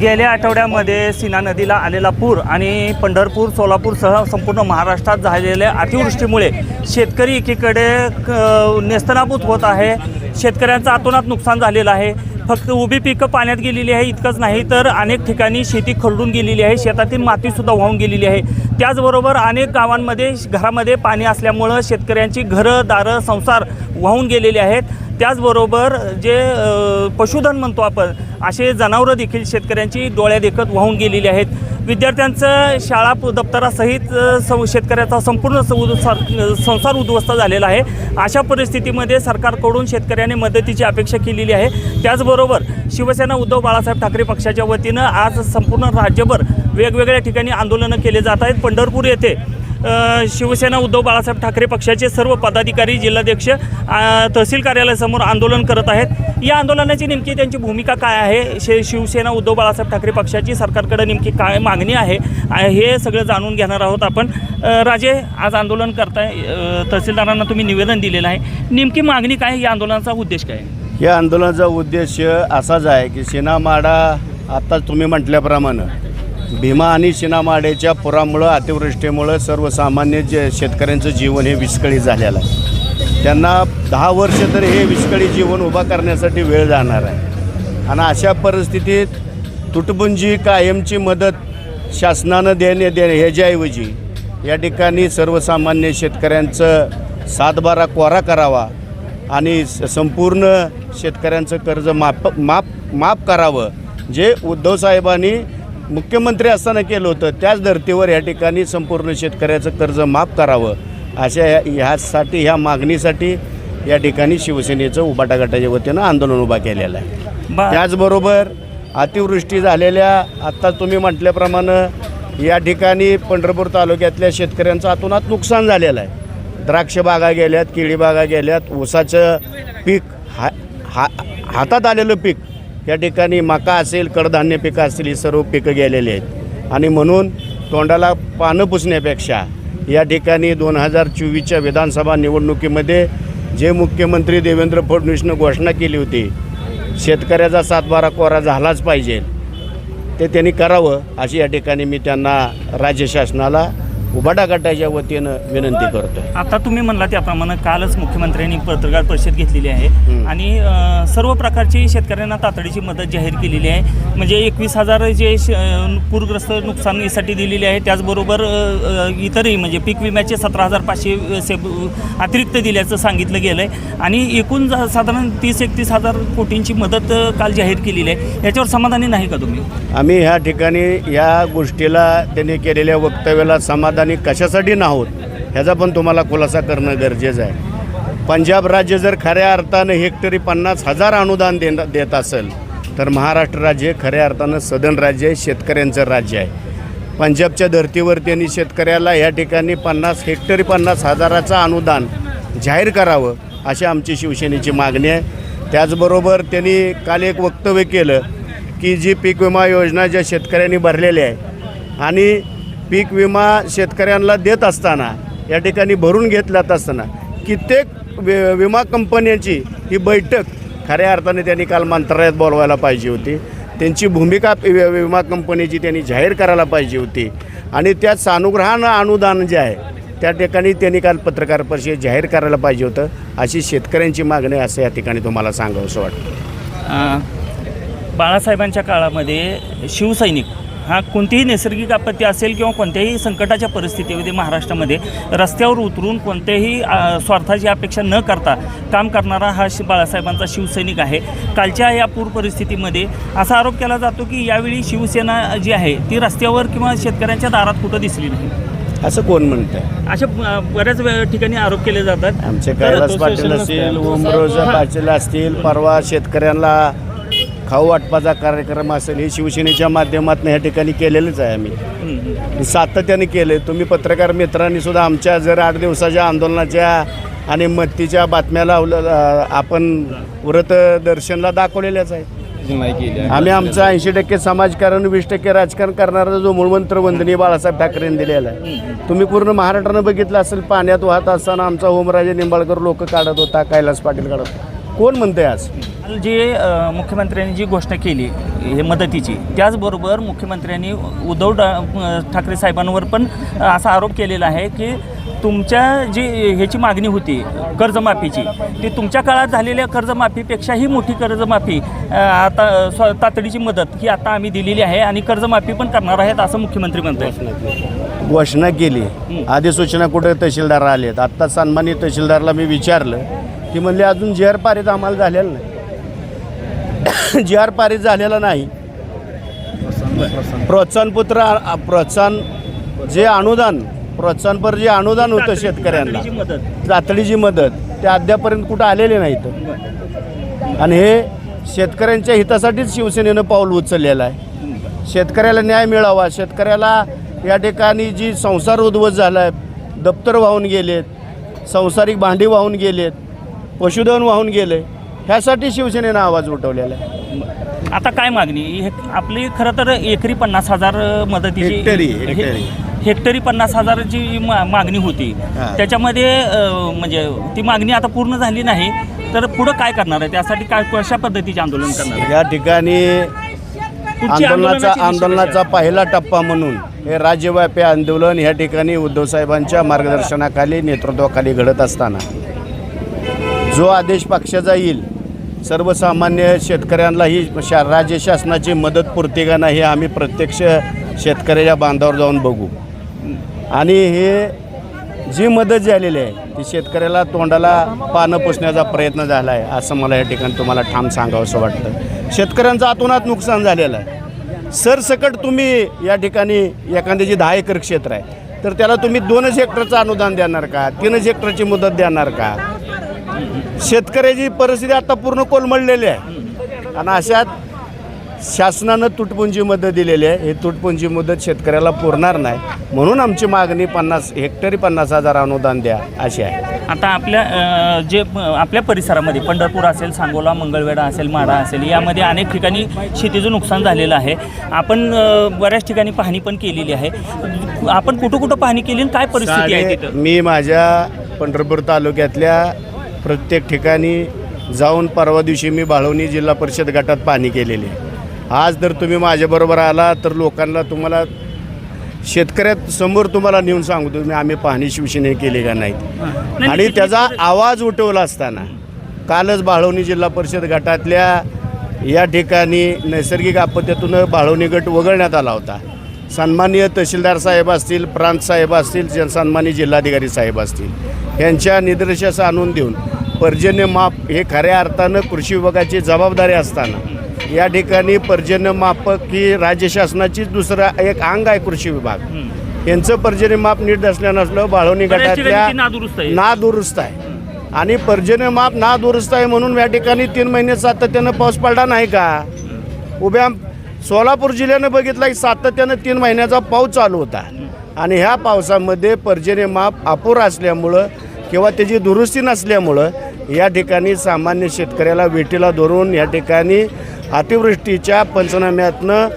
गेल्या आठवड्यामध्ये सीना नदीला आलेला पूर आणि पंढरपूर सोलापूरसह संपूर्ण महाराष्ट्रात झालेल्या अतिवृष्टीमुळे शेतकरी एकीकडे क- नेस्तनाबूत होत आहे. शेतकऱ्यांचं आतोनात नुकसान झालेलं आहे. फक्त उभी पिकं पाण्यात गेलेली आहे इतकंच नाही तर अनेक ठिकाणी शेती खरडून गेलेली आहे. शेतातील मातीसुद्धा वाहून गेलेली आहे. त्याचबरोबर अनेक गावांमध्ये घरामध्ये पाणी असल्यामुळं शेतकऱ्यांची घरं दारं संसार वाहून गेलेले आहेत. त्याचबरोबर जे पशुधन म्हणतो आपण असे जनावरं देखील शेतकऱ्यांची डोळ्या देखत वाहून गेलेली आहेत. विद्यार्थ्यांचं शाळा दप्तरासहित सं शेतकऱ्याचा संपूर्ण स- संसार उद्ध्वस्त झालेला आहे. अशा परिस्थितीमध्ये सरकारकडून शेतकऱ्याने मदतीची अपेक्षा केलेली आहे. त्याचबरोबर शिवसेना उद्धव बाळासाहेब ठाकरे पक्षाच्या वतीनं आज संपूर्ण राज्यभर वेगवेगळ्या ठिकाणी आंदोलनं केले जात आहेत. पंढरपूर येथे शिवसेना उद्धव बाळासाहेब ठाकरे पक्षाचे सर्व पदाधिकारी जिल्हाध्यक्ष तहसील कार्यालयासमोर आंदोलन करत आहेत. या आंदोलनाची नेमकी त्यांची भूमिका काय आहे? शे शिवसेना उद्धव बाळासाहेब ठाकरे पक्षाची सरकारकडे नेमकी काय मागणी आहे? हे सगळं जाणून घेणार आहोत आपण. राजे आज आंदोलन करताय तहसीलदारांना तुम्ही निवेदन दिलेलं आहे. नेमकी मागणी काय या आंदोलनाचा उद्देश काय आहे? या आंदोलनाचा उद्देश असाच आहे की सेनामाडा आत्ताच तुम्ही म्हटल्याप्रमाणे भीमा आणि शिनामाडेच्या पुरामुळं अतिवृष्टीमुळं सर्वसामान्य जे शेतकऱ्यांचं जीवन हे विस्कळीत झालेलं आहे. त्यांना दहा वर्ष तरी हे विस्कळीत जीवन उभा करण्यासाठी वेळ जाणार आहे. आणि अशा परिस्थितीत तुटपुंजी कायमची मदत शासनानं देणे देणे ह्याच्याऐवजी या ठिकाणी सर्वसामान्य शेतकऱ्यांचं सातबारा कोरा करावा आणि स- संपूर्ण शेतकऱ्यांचं कर्ज माफ माफ माफ करावं जे उद्धव साहेबांनी मुख्यमंत्री असताना केलं होतं त्याच धर्तीवर या ठिकाणी संपूर्ण शेतकऱ्याचं कर्ज माफ करावं अशा ह्या ह्यासाठी ह्या मागणीसाठी या ठिकाणी शिवसेनेचं उबाटा गटाच्या वतीनं आंदोलन उभा केलेलं आहे. त्याचबरोबर अतिवृष्टी झालेल्या आत्ता तुम्ही म्हटल्याप्रमाणे या ठिकाणी पंढरपूर तालुक्यातल्या शेतकऱ्यांचं अतोनात नुकसान झालेलं आहे. द्राक्ष बागा गेल्यात केळी बागा गेल्यात ऊसाचं पीक हा हा हातात आलेलं पीक या ठिकाणी मका असेल कडधान्य पिकं असतील ही सर्व पिकं गेलेली आहेत. आणि म्हणून तोंडाला पानं पुसण्यापेक्षा या ठिकाणी दोन हजार चोवीसच्या विधानसभा निवडणुकीमध्ये जे मुख्यमंत्री देवेंद्र फडणवीसनं घोषणा केली होती शेतकऱ्याचा सातबारा कोरा झालाच पाहिजे ते त्यांनी करावं अशी या ठिकाणी मी त्यांना राज्य शासनाला उबाटा गटाच्या वतीनं विनंती करतो आता तुम्ही म्हणला त्याप्रमाणे कालच मुख्यमंत्र्यांनी पत्रकार परिषद घेतलेली आहे. आणि अ, सर्व प्रकारची शेतकऱ्यांना तातडीची मदत जाहीर केलेली आहे. म्हणजे एकवीस हजार जे श- अ, पूरग्रस्त नुकसानीसाठी दिलेली आहे. त्याचबरोबर अ, अ, इतरही म्हणजे पीक विम्याचे सतरा हजार पाचशे से अतिरिक्त दिल्याचं सांगितलं गेलं आहे आणि एकूण जा- साधारण तीस एकतीस हजार कोटींची मदत अ, काल जाहीर केलेली आहे. याच्यावर समाधानी नाही का तुम्ही? आम्ही ह्या ठिकाणी या गोष्टीला त्यांनी केलेल्या वक्तव्याला समाधानी आणि कशासाठी नाहोत ह्याचा पण तुम्हाला खुलासा करणं गरजेचं आहे. पंजाब राज्य जर खऱ्या अर्थानं हेक्टरी पन्नास हजार अनुदान दे देत असेल तर महाराष्ट्र राज्य खऱ्या अर्थानं सदन राज्य आहे शेतकऱ्यांचं राज्य आहे. पंजाबच्या धर्तीवर त्यांनी शेतकऱ्याला या ठिकाणी पन्नास हेक्टरी पन्नास हजाराचं अनुदान जाहीर करावं अशी आमची शिवसेनेची मागणी आहे. त्याचबरोबर त्यांनी काल एक वक्तव्य केलं की जी पीक विमा योजना ज्या शेतकऱ्यांनी भरलेली आहे आणि पीक विमा शेतकऱ्यांना देत असताना या ठिकाणी भरून घेतल्यात असताना कित्येक वि विमा कंपन्यांची ही बैठक खऱ्या अर्थाने त्यांनी काल मंत्रालयात बोलवायला पाहिजे होती. त्यांची भूमिका वि- विमा कंपनीची त्यांनी जाहीर करायला पाहिजे होती. आणि त्यात सानुग्रहानं अनुदान जे आहे त्या ठिकाणी त्यांनी काल पत्रकार परिषद जाहीर करायला पाहिजे होतं. अशी शेतकऱ्यांची मागणी असं या ठिकाणी तुम्हाला सांगावंसं वाटतं. बाळासाहेबांच्या काळामध्ये शिवसैनिक हा कोणतीही नैसर्गिक आपत्ती असेल किंवा कोणत्याही संकटाच्या परिस्थितीमध्ये महाराष्ट्रामध्ये रस्त्यावर उतरून कोणत्याही स्वार्थाची अपेक्षा न करता काम करणारा हा शि बाळासाहेबांचा शिवसैनिक आहे. कालच्या या पूर परिस्थितीमध्ये असा आरोप केला जातो की यावेळी शिवसेना जी आहे ती रस्त्यावर किंवा शेतकऱ्यांच्या दारात कुठं दिसली नाही. असं कोण म्हणतं अशा बऱ्याच ठिकाणी आरोप केले जातात. आमचे कैलास पाटील असतील ओमरोज पाटील असतील परवा शेतकऱ्यांना खाऊ वाटपाचा कार्यक्रम असेल हे शिवसेनेच्या माध्यमातून ह्या ठिकाणी केलेलंच आहे आम्ही. हं. सातत्याने केले तुम्ही पत्रकार मित्रांनी सुद्धा आमच्या जर आठ दिवसाच्या आंदोलनाच्या आणि मत्तीच्या बातम्या लावलं आपण व्रत दर्शनला दाखवलेल्याच आहे. आम्ही आमचा ऐंशी टक्के समाजकारण वीस टक्के राजकारण करणारा जो मूळमंत्र वंदनीय बाळासाहेब ठाकरेंनी दिलेला आहे. तुम्ही पूर्ण महाराष्ट्रानं बघितलं असेल पाण्यात वाहत असताना आमचा ओमराजे निंबाळकर लोक काढत होता कैलास पाटील काढत होता. कोण म्हणतंय आज? जे मुख्यमंत्र्यांनी जी घोषणा केली हे मदतीची त्याचबरोबर मुख्यमंत्र्यांनी उद्धव ठाकरे साहेबांवर पण असा आरोप केलेला आहे की तुमच्या जी ह्याची मागणी होती कर्जमाफीची ती तुमच्या काळात झालेल्या कर्जमाफीपेक्षाही मोठी कर्जमाफी आता स्व तातडीची मदत ही आता आम्ही दिलेली आहे आणि कर्जमाफी पण करणार आहेत असं मुख्यमंत्री म्हणतात घोषणा केली. अधिसूचना कुठे तहसीलदार आलेत? आत्ता सन्मानित तहसीलदारला मी विचारलं ती म्हणले अजून जी आर पारित आम्हाला झालेलं नाही. जी आर पारित झालेला नाही. प्रोत्साहनपत्र प्रोत्साहन जे अनुदान प्रोत्साहनपर जे अनुदान होतं शेतकऱ्यांना तातडीची मदत. ते अद्यापर्यंत कुठं आलेले नाहीत. आणि हे शेतकऱ्यांच्या हितासाठीच शिवसेनेनं पाऊल उचललेलं आहे. शेतकऱ्याला न्याय मिळावा. शेतकऱ्याला या ठिकाणी जी संसार उद्ध्वस्त झाला आहे दप्तर वाहून गेलेत संसारिक भांडी वाहून गेलेत पशुधन वाहून गेले. ह्यासाठी शिवसेनेनं आवाज उठवलेला आहे. आता काय मागणी? हे आपली खरं तर एकरी पन्नास हजार मदतीची हेक्टरी, हे- हेक्टरी. हेक्टरी पन्नास हजाराची मा- मागणी होती. हा. त्याच्यामध्ये अ, म्हणजे ती मागणी आता पूर्ण झाली नाही तर पुढं काय करणार आहे? त्यासाठी काय कशा पद्धतीचे आंदोलन करणार आहे? या ठिकाणी पुढची आंदोलनाचा आंदोलनाची दिशा आंदोलनाचा पहिला टप्पा म्हणून हे राज्यव्यापी आंदोलन या ठिकाणी उद्धवसाहेबांच्या मार्गदर्शनाखाली नेतृत्वाखाली घडत असताना. जो आदेश पक्षाचा येईल सर्वसामान्य शेतकऱ्यांना ही शा राज्य शासनाची मदत पुरते का नाही हे आम्ही प्रत्यक्ष शेतकऱ्याच्या बांधावर जाऊन बघू. आणि हे जी मदत झालेली आहे ती शेतकऱ्याला तोंडाला पानं पुसण्याचा प्रयत्न झाला आहे असं मला या ठिकाणी तुम्हाला ठाम सांगावंसं वाटतं. शेतकऱ्यांचं आतोनात नुकसान झालेलं आहे. सरसकट तुम्ही या ठिकाणी एखाद्याची दहा एकर क्षेत्र आहे तर त्याला तुम्ही दोनच हेक्टरचं अनुदान देणार का? तीनच हेक्टरची मदत देणार का? शेतकऱ्याची परिस्थिती आता पूर्ण कोलमडलेली आहे. आणि अशात शासनानं तुटपुंजी मदत दिलेली आहे. हे तुटपुंजी मदत शेतकऱ्याला पुरणार नाही. म्हणून आमची मागणी पन्नास हेक्टरी पन्नास हजार अनुदान द्या अशी आहे. आता आपल्या अ, जे अ, आपल्या परिसरामध्ये पंढरपूर असेल सांगोला मंगळवेढा असेल माढा असेल यामध्ये अनेक ठिकाणी शेतीचं नुकसान झालेलं आहे. आपण अ, बऱ्याच ठिकाणी पाहणी पण केलेली आहे. आपण कुठं कुठं पाहणी केली आणि काय परिस्थिती आहे साडे- तिथं? मी माझ्या पंढरपूर तालुक्यातल्या प्रत्येक ठिकाणी जाऊन परवा दिवशी मी बाळवणी जिल्हा परिषद गटात पाहणी केलेली आहे. आज जर तुम्ही माझ्याबरोबर आला तर लोकांना तुम्हाला शेतकऱ्यात समोर तुम्हाला नेऊन सांगतो मी आम्ही पाहणी शिवसेने केली का नाहीत. नाही, आणि त्याचा आवाज उठवला असताना कालच बाळवणी जिल्हा परिषद गटातल्या या ठिकाणी नैसर्गिक आपत्तीतून बाळवणी गट वगळण्यात आला होता. सन्माननीय तहसीलदार साहेब असतील प्रांत साहेब असतील सन्माननीय जिल्हाधिकारी साहेब असतील यांच्या निर्देशास आणून देऊन पर्जन्य माप हे खऱ्या अर्थानं कृषी विभागाची जबाबदारी असताना. या ठिकाणी पर्जन्य मापक ही राज्य शासनाचीच दुसरा एक अंग आहे कृषी विभाग. यांचं पर्जन्य माप नीट असल्या नसलं बाळवणी गटातल्या नादुरुस्त आहे. ना दुरुस्त आहे आणि पर्जन्य माप ना दुरुस्त आहे म्हणून या ठिकाणी तीन महिने सातत्यानं पाऊस पडला नाही का? उभ्या सोलापूर जिल्ह्यानं बघितलं की सातत्यानं तीन महिन्याचा पाऊस चालू होता. आणि ह्या पावसामध्ये पर्जन्य माप अपुरा असल्यामुळं किंवा त्याची दुरुस्ती नसल्यामुळं या ठिकाणी सामान्य शेतकऱ्याला वेटीला धरून या ठिकाणी अतिवृष्टीच्या पंचनाम्यातनं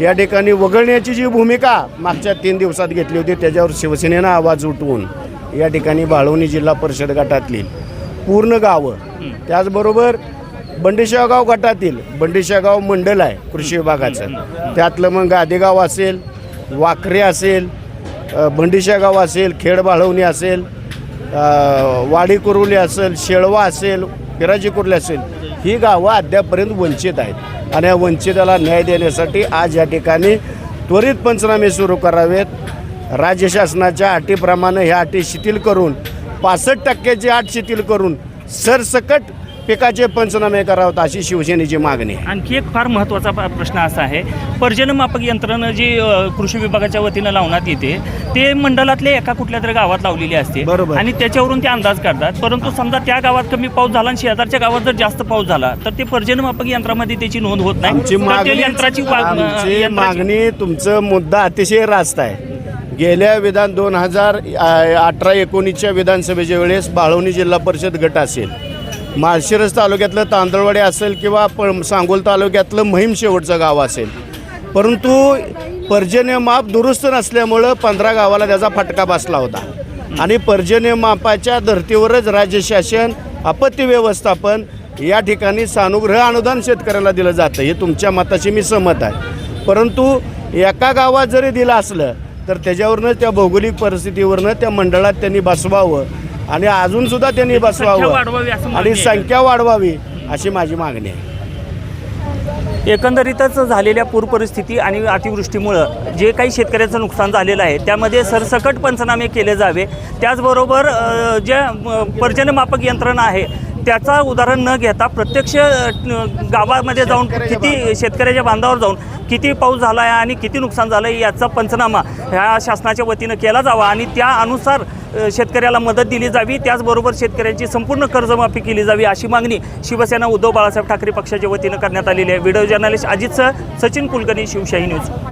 या ठिकाणी वगळण्याची जी भूमिका मागच्या तीन दिवसात घेतली होती त्याच्यावर शिवसेनेनं आवाज उठवून या ठिकाणी बाळवणी जिल्हा परिषद गटातली पूर्ण गावं त्याचबरोबर बंडिशागाव गटातील बंडिशागाव मंडल आहे कृषी विभागाचं. त्यातलं मग गादेगाव असेल वाखरे असेल बंडिशागाव असेल खेड बाळवणी असेल वाडी कुरुली असेल शेळवा असेल पिराजी कुर्ली असेल ही गावं अद्यापर्यंत वंचित आहेत. आणि या वंचिताला न्याय देण्यासाठी आज या ठिकाणी त्वरित पंचनामे सुरू करावेत. राज्य शासनाच्या अटीप्रमाणे ह्या अटी शिथिल करून पासष्ट टक्क्याची अट शिथिल करून सरसकट पिकाचे पंचनामे करावेत अशी शिवसेनेची मागणी आहे. आणखी एक फार महत्त्वाचा प- प्रश्न असा आहे पर्जन्यमापक यंत्रणा जी कृषी विभागाच्या वतीनं लावण्यात येते ते मंडलातल्या एका कुठल्या तरी गावात लावलेली असते. बरोबर. आणि त्याच्यावरून ते अंदाज करतात परंतु समजा त्या गावात कमी पाऊस झाला आणि शेजारच्या गावात जर जास्त पाऊस झाला तर ते पर्जन्यमापक यंत्रामध्ये त्याची नोंद होत नाही. मागणी यंत्राची- मागणी तुमचं मुद्दा अतिशय रास्त आहे. गेल्या विधान दोन हजार अठरा एकोणीसच्या विधानसभेच्या वेळेस बाळवणी जिल्हा परिषद गट असेल. माळशिरस तालुक्यातलं तांदळवाडी असेल किंवा प सांगोल तालुक्यातलं महिम शेवटचं गाव असेल. परंतु पर्जन्यमाप दुरुस्त नसल्यामुळं पंधरा गावाला त्याचा फटका बसला होता. आणि पर्जन्यमापाच्या धर्तीवरच राज्य शासन आपत्ती व्यवस्थापन या ठिकाणी सानुग्रह अनुदान शेतकऱ्याला दिलं जातं. हे तुमच्या मताशी मी सहमत आहे. परंतु एका गावात जरी दिलं असलं तर त्याच्यावरनं त्या भौगोलिक परिस्थितीवरनं त्या मंडळात त्यांनी बसवावं आणि अजूनसुद्धा त्यांनी बसवावं. आणि. संख्या वाढवावी अशी माझी मागणी आहे. एकंदरीतच झालेल्या पूर परिस्थिती आणि अतिवृष्टीमुळं जे काही शेतकऱ्याचं नुकसान झालेलं आहे त्यामध्ये सरसकट पंचनामे केले जावे. त्याचबरोबर ज्या अ, पर्जन्यमापक यंत्रणा आहे त्याचा उदाहरण न घेता प्रत्यक्ष गावामध्ये जाऊन किती शेतकऱ्याच्या बांधावर जाऊन किती पाऊस झाला आहे आणि किती नुकसान झालं आहे याचा पंचनामा ह्या शासनाच्या वतीनं केला जावा आणि त्या अनुसार अ, शेतकऱ्याला मदत दिली जावी. त्याचबरोबर शेतकऱ्यांची संपूर्ण कर्जमाफी केली जावी अशी मागणी शिवसेना उद्धव बाळासाहेब ठाकरे पक्षाच्या वतीनं करण्यात आलेली आहे. व्हिडिओ जर्नलिस्ट अजित सह सचिन कुलकर्णी शिवशाही न्यूज.